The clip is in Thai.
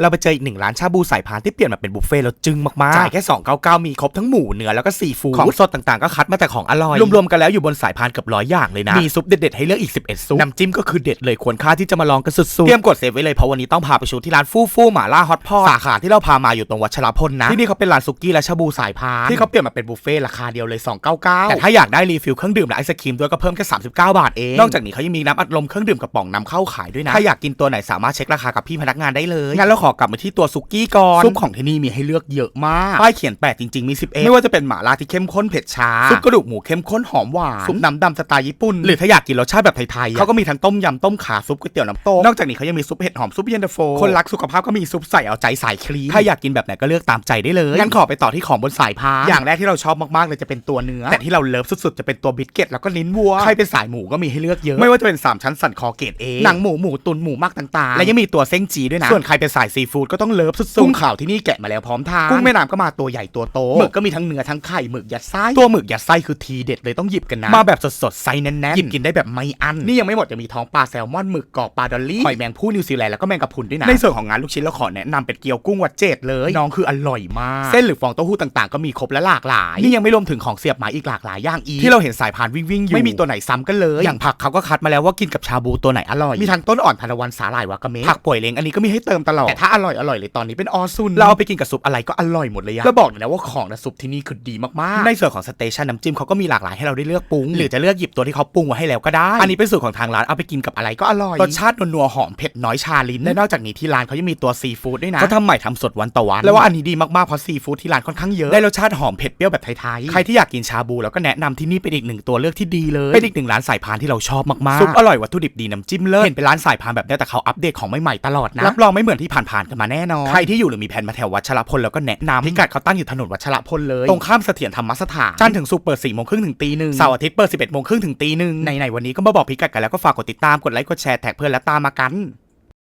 เราไปเจออีกหนึ่งร้านชาบูสายพานที่เปลี่ยนมาเป็นบุฟเฟ่ต์แล้วจึ้งมากๆจ่ายแค่299 มีครบทั้งหมูเนื้อแล้วก็ซีฟู้ดของสดต่างๆก็คัดมาแต่ของอร่อยรวมๆกันแล้วอยู่บนสายพานเกือบร้อยอย่างเลยนะมีซุปเด็ดๆให้เลือกอีก 11 ซุปน้ำจิ้มก็คือเด็ดเลยควรค่าที่จะมาลองกันสุดๆเตรียมกดเซฟไว้เลยเพราะวันนี้ต้องพาไปชูที่ร้านฟู่ฟู่หม่าล่าฮอตพอตสาขาที่เราพามาอยู่ตรงวัชรพลนะที่นี่เขาเป็นร้านซุกี้และชาบูสายพานที่เขาเปลี่ยนมาเป็นบุฟเฟ่ต์ราคาเดียวเลย299แต่ถ้าอยากได้รีฟิลเครื่องดื่มและไอศครีมด้วยก็เพิ่มแค่39 บาทเองนอกจากนี้เขายังมีน้ำอัดลมเครื่องดื่มกระป๋องนำเข้าขายด้วยนะถ้าอยากกินตัวไหนสามารถเช็คราคากับพี่พนักงานได้เลยงั้นเราขอกลับมาที่ตัวซุกี้ก่อนซุปของที่นี่มีให้เลือกเยอะมากป้ายเขียนแปดจริงๆมี11ไม่ว่าจะเป็นหม่าล่าที่เข้มข้นเผ็ดชาซุปกระดูกหมูเข้มข้นหอมหวานซุปน้ำดำสไตล์ญี่ปุ่นหรือถ้าอยากกินรสชาติแบบไทยๆเขาก็มีทั้งต้มยำต้มขาซุปก๋วยเตี๋ยวน้ำตกนอกจากนี้เขายังมีซุปเห็ดหอมซุปเย็นตาโฟคนรักสุขภาพก็มีซุปใส่เอาใจสายคลีนถ้าอยากกินแบบไหนก็เลือกตามใจได้เลยงั้นขอไปต่อที่ของบนสายพานอย่างแรกที่เราชอบมากๆเลยจะเป็นตัวเนื้อ แต่ที่เราเลิฟสุดๆจะเป็นตัวบิสเกตแล้วก็ลิ้นวัวใครเป็นสายหมูก็มีให้เลือกเยอะ ไม่ว่าจะเป็นสามชั้นสันคอเกตเอหนังหมูหมูตุนหมูมากต่างๆ และยังมีตัวเส้นจีด้วยนะส่วนใครเป็นสายซีฟู้ดก็ต้องเลิฟสุดๆกุ้งขาวที่นี่แกะมาแล้วพร้อมทานกุ้งแม่น้ำก็มาตัวใหญ่ตัวโตหมึกก็มีทั้งเนื้อทั้งไข่หมึกยัดไส้ตัวหมึกยัดไส้คือทีเด็ดเลยต้องหยิบกันนะมาแบบสดๆไส้แน่นๆหยิบกินได้แบบไม่อั้นนี่ยังไม่หมดจะมีท้องปลาแซลมอนหมึกกรอบปลาดอลลี่หอยแมงผู้นิวซีแลนด์แล้วก็แมงกะพรุนด้วยนะในส่วนของงานลูกชิ้นเราขอแนะนำเป็นเกี๊ยวกุ้งวัดเจดเลยน้องคืออร่อยมากเส้นหรือฟองเต้าหู้ต่างๆ ก็มีครบและหลากหลายนี่ยังไม่รวมถึงของเสียบหมายอีกหลากหลายอย่างอีกที่เราเห็นสายพานวิ่งวิ่งๆอยู่ไม่มีตัวไหนซ้ำกันเลยอย่างผักเขาก็คัดมาแล้วว่ากินกับชาบูตัวไหนอร่อยมีทั้งต้นอ่อนทานตะวันสาหร่ายวากาเมะผักป่วยเล้งอันนี้ก็มีให้เติมตลอดแต่ถ้าอร่อยอร่อยเลยตอนนี้เป็นออซุนเราเอาไปกินกับซุปอะไรก็อร่อยหมดเลยอะแล้วบอกเลยนะว่าของนะซุปที่นี่คือดีมากๆ ในส่วนของสเตชันน้ำจิ้มเขาก็มีหลากหลายให้เราได้เลือกปรุง หรือจะเลือกหยิบตัวที่เขาปรุงไว้ให้แล้วก็ได้ อันนี้เป็นสูตรของทางร้านเอาไปกินกับอะไรก็อร่อย รสชาตินัวๆหอมเผ็ดน้อยชาลิ้น และนอกจากนี้ที่ร้านเขายังมีตัวซีฟู้ดด้วยนะเขาทำใหม่ทำสดวันต่อวัน แล้วว่าอันนี้ดีมากๆเพราะซีฟู้ดที่ร้านค่อนข้างเยอะ ได้รสชาติหอมเผ็ดเปรี้ยวแบบไทยๆ ใครที่อยากกินชาบูแล้วก็แนะนำที่นี่เป็นอีกหนึ่งตัวเลือกที่ดีเลย เป็นอีกหนึ่งร้านสายพานที่เราชอบมากๆ ซุปอร่อยวัตถุดิบดีน้ำจิ้มเลิศ เห็นเป็นร้านสายพานแบบนี้แต่เขาอัปเดตของใหม่ๆตลอดนะ รับรองไม่เหมือนที่ผ่านๆกันมาแน่นอนใครที่อยู่หรือมีแผนมาแถววัชรพลแล้วก็แนะนำพิกัดเขาตั้งอยู่ถนนวัชรพลเลย ตรงข้ามเสถียรธรรมสถานจันทร์ถึงศุกร์เปิด4โมงครึ่งถึงตีหนึ่งเสาร์อาทิตย์เปิด11โมงครึ่งถึงตีหนึ่งในๆวันนี้ก็มาบอกพิกัดกันแล้วก็ฝากกดติดตามกดไลค์กดแชร์แท็กเพื่อนและตามมากัน